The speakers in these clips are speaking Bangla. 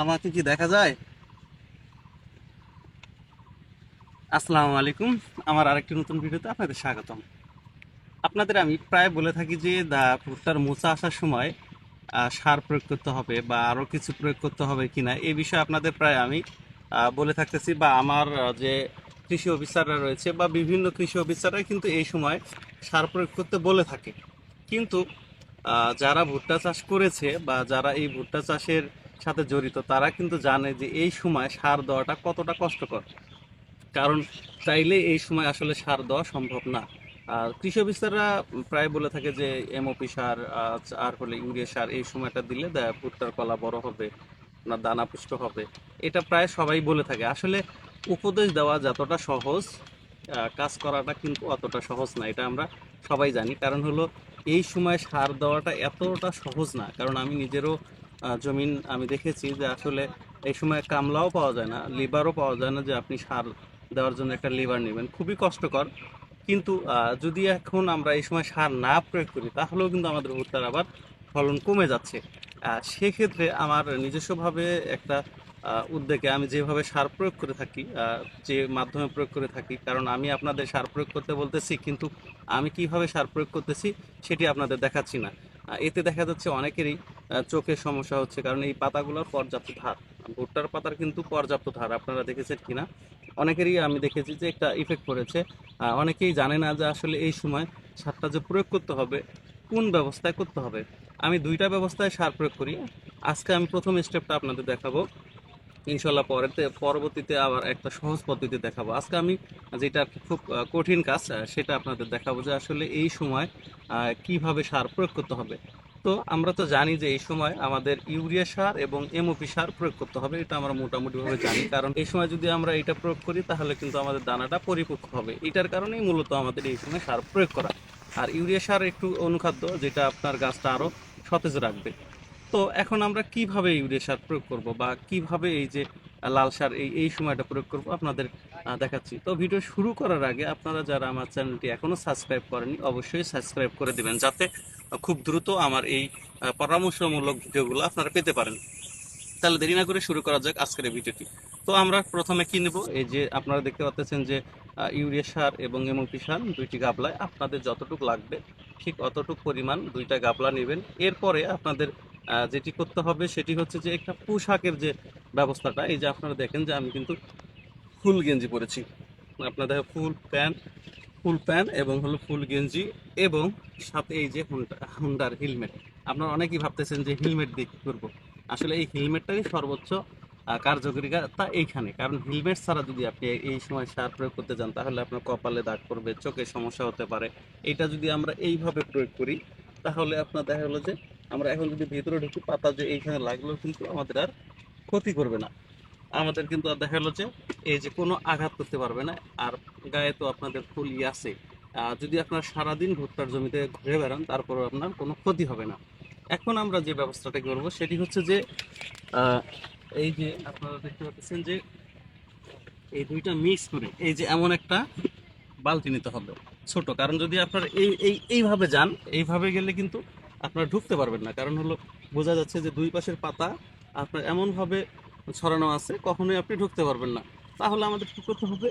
আমাকে কি দেখা যায়? আসসালামু আলাইকুম। আমার আরেকটি নতুন ভিডিওতে আপনাদের স্বাগতম। আপনাদের আমি প্রায় বলে থাকি যে, দা ভুট্টার মোচা আসার সময় সার প্রয়োগ করতে হবে বা আরও কিছু প্রয়োগ করতে হবে কি না এই বিষয়ে আপনাদের প্রায় আমি বলে থাকতেছি বা আমার যে কৃষি অফিসাররা রয়েছে বা বিভিন্ন কৃষি অফিসাররা কিন্তু এই সময় সার প্রয়োগ করতে বলে থাকে। কিন্তু যারা ভুট্টা চাষ করেছে বা যারা এই ভুট্টা চাষের সাথে জড়িত, তারা কিন্তু জানে যে এই সময় সার দেওয়াটা কতটা কষ্টকর। কারণ চাইলে এই সময় আসলে সার দেওয়া সম্ভব না। আর কৃষি অফিসাররা প্রায় বলে থাকে যে এমওপি সার আর হলে ইউরিয়া সার, এই সময়টা দিলে ভুট্টার কলা বড় হবে আপনার দানা পুষ্ট হবে। এটা প্রায় সবাই বলে থাকে। আসলে উপদেশ দেওয়া যতটা সহজ কাজ করাটা কিন্তু অতটা সহজ না, এটা আমরা সবাই জানি। কারণ হলো, এই সময় সার দেওয়াটা এতটা সহজ না। কারণ আমি নিজেরও জমিন আমি দেখেছি যে আসলে এই সময় কামলাও পাওয়া যায় না লিভারও পাওয়া যায় না যে আপনি সার দেওয়ার জন্য একটা লিভার নেবেন। খুবই কষ্টকর। কিন্তু যদি এখন আমরা এই সময় সার না প্রয়োগ করি, তাহলেও কিন্তু আমাদের ভুট্টার আবার ফলন কমে যাচ্ছে। সেক্ষেত্রে আমার নিজস্বভাবে একটা উদ্যোগে আমি যেভাবে সার প্রয়োগ করে থাকি যে মাধ্যমে প্রয়োগ করে থাকি, কারণ আমি আপনাদের সার প্রয়োগ করতে বলতেছি, কিন্তু আমি কীভাবে সার প্রয়োগ করতেছি সেটি আপনাদের দেখাচ্ছি না। এতে দেখা যাচ্ছে অনেকেরই চোখের সমস্যা হচ্ছে, কারণ এই পাতাগুলোর পর্যাপ্ত ধার। ভুট্টার পাতার কিন্তু পর্যাপ্ত ধার, আপনারা দেখেছেন কিনা? অনেকেরই আমি দেখেছি যে একটা ইফেক্ট পড়েছে। অনেকেই জানে না যে আসলে এই সময় সারটা যে প্রয়োগ করতে হবে, কোন ব্যবস্থায় করতে হবে। আমি দুইটা ব্যবস্থায় সার প্রয়োগ করি। আজকে আমি প্রথম স্টেপটা আপনাদের দেখাবো। ইনশাল্লাহ পরেতে পরবর্তীতে আবার একটা সহজ পদ্ধতি দেখাবো। আজকে আমি যেটা খুব কঠিন কাজ সেটা আপনাদের দেখাবো যে আসলে এই সময় কীভাবে সার প্রয়োগ করতে হবে। তো আমরা তো জানি যে এই সময় আমাদের ইউরিয়া সার এবং এমওপি সার প্রয়োগ করতে হবে, এটা আমরা মোটামুটিভাবে জানি। কারণ এই সময় যদি আমরা এটা প্রয়োগ করি, তাহলে কিন্তু আমাদের দানাটা পরিপক্ক হবে। এটার কারণেই মূলত আমাদের এই সময় সার প্রয়োগ করা। আর ইউরিয়া সার একটু অনুখাদ্য, যেটা আপনার গাছটা আরও সতেজ রাখবে। তো এখন আমরা কীভাবে ইউরিয়া সার প্রয়োগ করব বা কীভাবে এই যে লাল সার, এই এই সময়টা প্রয়োগ করব আপনাদের দেখাচ্ছি। তো ভিডিও শুরু করার আগে আপনারা যারা আমার চ্যানেলটি এখনও সাবস্ক্রাইব করেনি অবশ্যই সাবস্ক্রাইব করে দিবেন, যাতে খুব দ্রুত আমার এই পরামর্শমূলক ভিডিওগুলো আপনারা পেতে পারেন। তাহলে দেরি না করে শুরু করা যাক আজকের এই ভিডিওটি। তো আমরা প্রথমে কি নেব? এই যে আপনারা দেখতে পাচ্ছেন যে ইউরিয়া সার এবং এমওপি সার, দুইটি গাবলায় আপনাদের যতটুকু লাগবে, ঠিক অতটুকু পরিমাণ দুইটা গাবলা নেবেন। এরপরে আপনাদের যেটি করতে হবে সেটি হচ্ছে যে একটা পোশাকের যে ব্যবস্থাটা, এই যে আপনারা দেখেন যে আমি কিন্তু ফুল গেঞ্জি পরেছি। আপনাদের ফুল, প্যান্ট ফুল প্যান্ট এবং হলো ফুল গেঞ্জি এবং সাথে এই যে হুন্ডা হুন্ডার হেলমেট আপনারা অনেকেই ভাবতেছেন যে হেলমেট দিয়ে কী করব? আসলে এই হেলমেটটাই সর্বোচ্চ কার্যকরিতা এইখানে। কারণ হেলমেট ছাড়া যদি আপনি এই সময় সার প্রয়োগ করতে যান, তাহলে আপনার কপালে দাগ পড়বে, চোখে সমস্যা হতে পারে। এটা যদি আমরা এইভাবে প্রয়োগ করি, তাহলে আপনার দেখা গেলো যে আমরা এখন যদি ভেতরে ঢুকি, পাতা যে এইখানে লাগলেও কিন্তু আমাদের আর ক্ষতি করবে না। আমাদের কিন্তু আর দেখা গেলো যে এই যে কোনো আঘাত করতে পারবে না। আর গায়ে তো আপনাদের ফুলই আছে। যদি আপনার সারাদিন ভুট্টার জমিতে ঘুরে বেড়ান তারপরে আপনার কোনো ক্ষতি হবে না। এখন আমরা যে ব্যবস্থাটা করব, সেটি হচ্ছে যে এই যে আপনারা দেখতে পাচ্ছেন যে, এই দুইটা মিক্স করে, এই যে এমন একটা বালতি নিতে হবে, ছোট। কারণ যদি আপনার এই এই, এইভাবে যান, এইভাবে গেলে কিন্তু আপনারা ঢুকতে পারবেন না। কারণ হলো, বোঝা যাচ্ছে যে দুই পাশের পাতা আপনার এমনভাবে ছড়ানো আছে, কখনোই আপনি ঢুকতে পারবেন না। তাহলে আমাদের কি করতে হবে?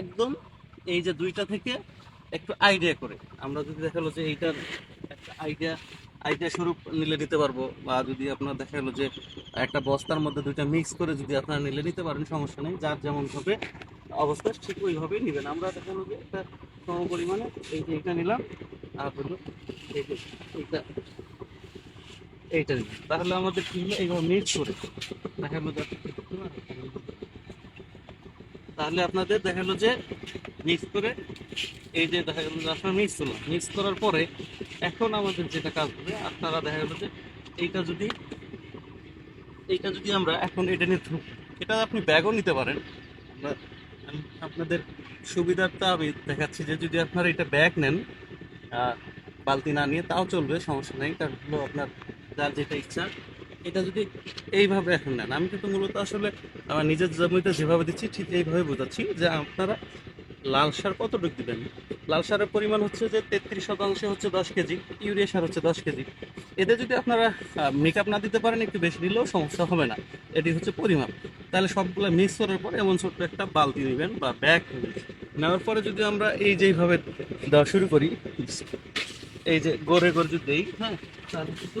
একদম এই যে দুইটা থেকে একটু আইডিয়া করে। আমরা যদি দেখাল যে এইটার একটা আইডিয়া আইডিয়া স্বরূপ নিলে নিতে পারব, বা যদি আপনার দেখা গেলো যে একটা বস্তার মধ্যে দুইটা মিক্স করে যদি আপনারা নিলে নিতে পারেন, সমস্যা নেই, যার যেমন হবে অবস্থা ঠিক ওইভাবেই নেবেন। আমরা দেখানো যে একটা সম পরিমাণে এই যে এইটা নিলাম, আর হলো এইটা এইটা নিলাম তাহলে আমাদের কি হলো এইভাবে মিক্স করে দেখা যে তাহলে আপনাদের দেখা গেলো যে মিক্স করে এই যে দেখা গেলো আপনার মিক্স হলো মিক্স করার পরে এখন আমাদের যেটা কাজ হবে, আপনারা দেখা গেলো যে এইটা যদি এইটা যদি আমরা এখন এটা নিয়ে এটা আপনি ব্যাগও নিতে পারেন। আপনাদের সুবিধার্থে আমি দেখাচ্ছি যে যদি আপনারা এটা ব্যাগ নেন বালতি না নিয়ে, তাও চলবে, সমস্যা নেই। কারণ হলো আপনার যার যেটা ইচ্ছা, এটা যদি এইভাবে এখন নেন। আমি কিন্তু মূলত আসলে আমার নিজের জমিতে যেভাবে দিচ্ছি, ঠিক এইভাবে বোঝাচ্ছি যে আপনারা লাল সার কতটুকু দিবেন? লাল সারের পরিমাণ হচ্ছে যে তেত্রিশ শতাংশে হচ্ছে দশ কেজি, ইউরিয়া সার হচ্ছে দশ কেজি। এতে যদি আপনারা মেকআপ না দিতে পারেন, একটু বেশি দিলেও সমস্যা হবে না। এটি হচ্ছে পরিমাপ। তাহলে সবগুলো মিক্স করার পরে এমন ছোট্ট একটা বালতি নেবেন বা ব্যাগ নেবেন। নেওয়ার পরে যদি আমরা এই যেইভাবে দেওয়া শুরু করি, এই যে গড়ে গড়ে যদি দেই হ্যাঁ তাহলে কিন্তু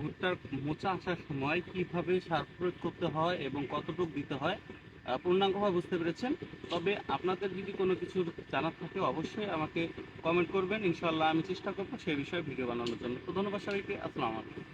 ভুট্টার মোচা আসার সময় কীভাবে সার প্রয়োগ করতে হয় এবং কতটুকু দিতে হয় পূর্ণাঙ্গভাবে বুঝতে পেরেছেন। তবে আপনাদের যদি কোনো কিছু জানার থাকে অবশ্যই আমাকে কমেন্ট করবেন। ইনশাল্লাহ আমি চেষ্টা করব সেই বিষয়ে ভিডিও বানানোর জন্য। তো ধন্যবাদ সবাইকে। আসসালামু আলাইকুম।